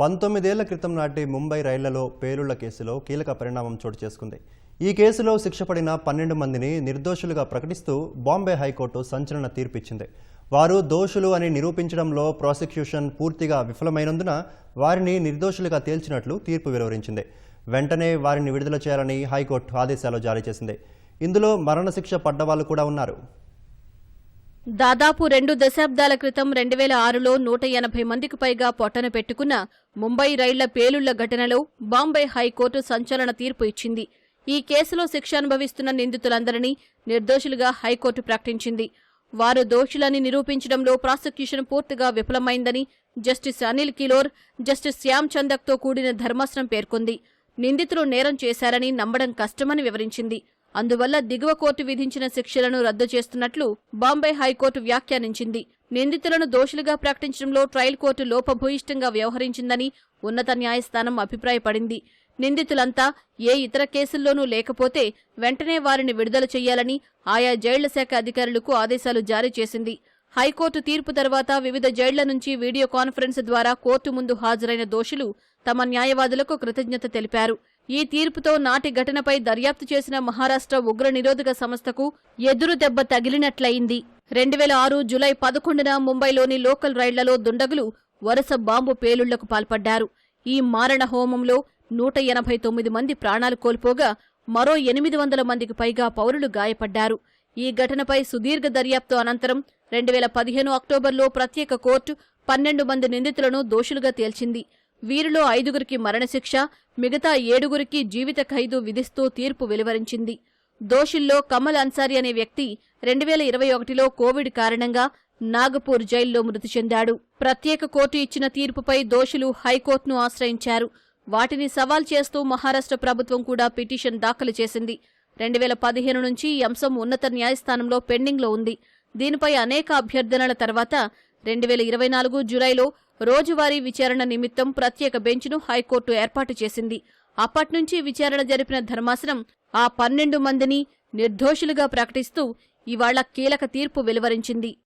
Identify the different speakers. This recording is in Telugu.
Speaker 1: పంతొమ్మిదేళ్ళ క్రితం నాటి ముంబై రైళ్ళలో పేలుళ్ళ కేసులో కీలక పరిణామం చోటు చేసుకుంది. ఈ కేసులో శిక్ష పడిన పన్నెండు మందిని నిర్దోషులుగా ప్రకటిస్తూ బాంబే హైకోర్టు సంచలన తీర్పిచ్చింది. వారు దోషులు అని నిరూపించడంలో ప్రాసిక్యూషన్ పూర్తిగా విఫలమైనందున వారిని నిర్దోషులుగా తేల్చినట్లు తీర్పు వెలువరించింది. వెంటనే వారిని విడుదల చేయాలని హైకోర్టు ఆదేశాలు జారీ చేసింది. ఇందులో మరణశిక్ష పడ్డవాళ్ళు కూడా ఉన్నారు.
Speaker 2: దాదాపు రెండు దశాబ్దాల క్రితం రెండు వేల ఆరులో నూట ఎనభై మందికి పైగా పొట్టన పెట్టుకున్న ముంబై రైళ్ళ పేలుళ్ళ ఘటనలో బాంబే హైకోర్టు సంచలన తీర్పు ఇచ్చింది. ఈ కేసులో శిక్ష అనుభవిస్తున్న నిందితులందరినీ నిర్దోషులుగా హైకోర్టు ప్రకటించింది. వారు దోషులని నిరూపించడంలో ప్రాసిక్యూషన్ పూర్తిగా విఫలమైందని జస్టిస్ అనిల్ కిలోర్ జస్టిస్ శ్యామ్ చందక్తో కూడిన ధర్మాసనం పేర్కొంది. నిందితులు నేరం చేశారని నమ్మడం కష్టమని వివరించింది. అందువల్ల దిగువ కోర్టు విధించిన శిక్షలను రద్దు చేస్తున్నట్లు బాంబే హైకోర్టు వ్యాఖ్యానించింది. నిందితులను దోషులుగా ప్రకటించడంలో ట్రయల్ కోర్టు లోపభూయిష్టంగా వ్యవహరించిందని ఉన్నత న్యాయస్థానం అభిప్రాయపడింది. నిందితులంతా ఏ ఇతర కేసుల్లోనూ లేకపోతే వెంటనే వారిని విడుదల చెయ్యాలని ఆయా జైళ్ళ శాఖ అధికారులకు ఆదేశాలు జారీ చేసింది. హైకోర్టు తీర్పు తర్వాత వివిధ జైళ్ళ నుంచి వీడియో కాన్ఫరెన్స్ ద్వారా కోర్టు ముందు హాజరైన దోషులు తమ న్యాయవాదులకు కృతజ్ఞత తెలిపారు. ఈ తీర్పుతో నాటి ఘటనపై దర్యాప్తు చేసిన మహారాష్ట్ర ఉగ్ర నిరోధక సంస్థకు ఎదురు దెబ్బ తగిలినట్లయింది. రెండు వేల ఆరు జులై పదకొండున ముంబైలోని లోకల్ రైళ్ళలో దుండగులు వరుస బాంబు పేలుళ్ళకు పాల్పడ్డారు. ఈ మారణ హోమంలో నూట ఎనభై తొమ్మిది మంది ప్రాణాలు కోల్పోగా మరో ఎనిమిది వందల మందికి పైగా పౌరులు గాయపడ్డారు. ఈ ఘటనపై సుదీర్ఘ దర్యాప్తు అనంతరం రెండు వేల పదిహేను అక్టోబర్లో ప్రత్యేక కోర్టు పన్నెండు మంది నిందితులను దోషులుగా తేల్చింది. వీరిలో ఐదుగురికి మరణశిక్ష మిగతా ఏడుగురికి జీవిత ఖైదు విధిస్తూ తీర్పు వెలువరించింది. దోషుల్లో కమల్ అన్సారీ అనే వ్యక్తి రెండు వేల ఇరవై ఒకటిలో కోవిడ్ కారణంగా నాగపూర్ జైల్లో మృతి చెందాడు. ప్రత్యేక కోర్టు ఇచ్చిన తీర్పుపై దోషులు హైకోర్టును ఆశ్రయించారు. వాటిని సవాల్ చేస్తూ మహారాష్ట్ర ప్రభుత్వం కూడా పిటిషన్ దాఖలు చేసింది. రెండు వేల పదిహేను నుంచి ఈ అంశం ఉన్నత న్యాయస్థానంలో పెండింగ్లో ఉంది. దీనిపై అనేక అభ్యర్థనల తర్వాత రెండు వేల ఇరవై నాలుగు జులైలో రోజువారీ విచారణ నిమిత్తం ప్రత్యేక బెంచ్ను హైకోర్టు ఏర్పాటు చేసింది. అప్పట్నుంచి విచారణ జరిపిన ధర్మాసనం ఆ పన్నెండు మందిని నిర్దోషులుగా ప్రకటిస్తూ ఇవాళ కీలక తీర్పు వెలువరించింది.